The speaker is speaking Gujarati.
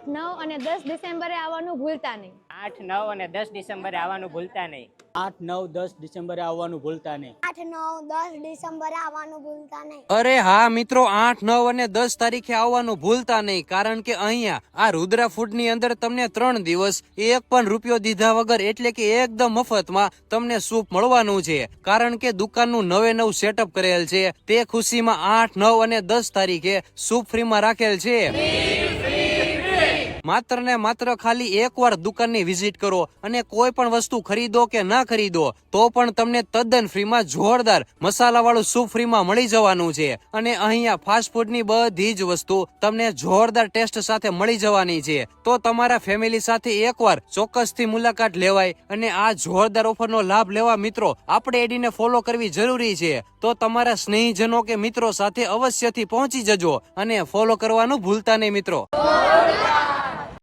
આઠ નવ અને દસ ડિસેમ્બરે આવવાનું ભૂલતા નહીં. આઠ નવ અને દસ ડિસેમ્બરે આવવાનું ભૂલતા નહીં. આઠ નવ દસ ડિસેમ્બરે આવવાનું ભૂલતા નહીં. આઠ નવ દસ ડિસેમ્બરે આવવાનું ભૂલતા નહીં. અરે હા મિત્રો આઠ નવ અને દસ તારીખે આવવાનું ભૂલતા નહીં કારણ કે અહીંયા આ રુદ્રા ફૂડની અંદર તમને ત્રણ દિવસ એક પણ રૂપિયો દીધા વગર એટલે કે એકદમ મફતમાં તમને સૂપ મળવાનું છે. કારણ કે દુકાનનું નવે નવ સેટઅપ કરેલ છે. તે ખુશીમાં આઠ નવ અને દસ તારીખે સૂપ ફ્રીમાં રાખેલ છે. માત્ર ને માત્ર ખાલી એકવાર દુકાનની વિઝિટ કરો અને કોઈ પણ વસ્તુ ખરીદો કે ના ખરીદો, તો પણ તમને તદ્દન ફ્રીમાં જોરદાર મસાલા વાળું સૂપ ફ્રીમાં મળી જવાનું છે. અને અહીંયા ફાસ્ટ ફૂડની બધી જ વસ્તુ તમને જોરદાર ટેસ્ટ સાથે મળી જવાની છે. તો તમારા ફેમિલી સાથે એકવાર ચોક્કસથી મુલાકાત લેવાય અને આ જોરદાર ઓફરનો લાભ લેવા મિત્રો, આપણે એડીને ફોલો કરવી જરૂરી છે. તો તમારા સ્નેહીજનો કે મિત્રો સાથે અવશ્યથી પહોંચી જજો અને ફોલો કરવાનું ભૂલતા નહીં મિત્રો.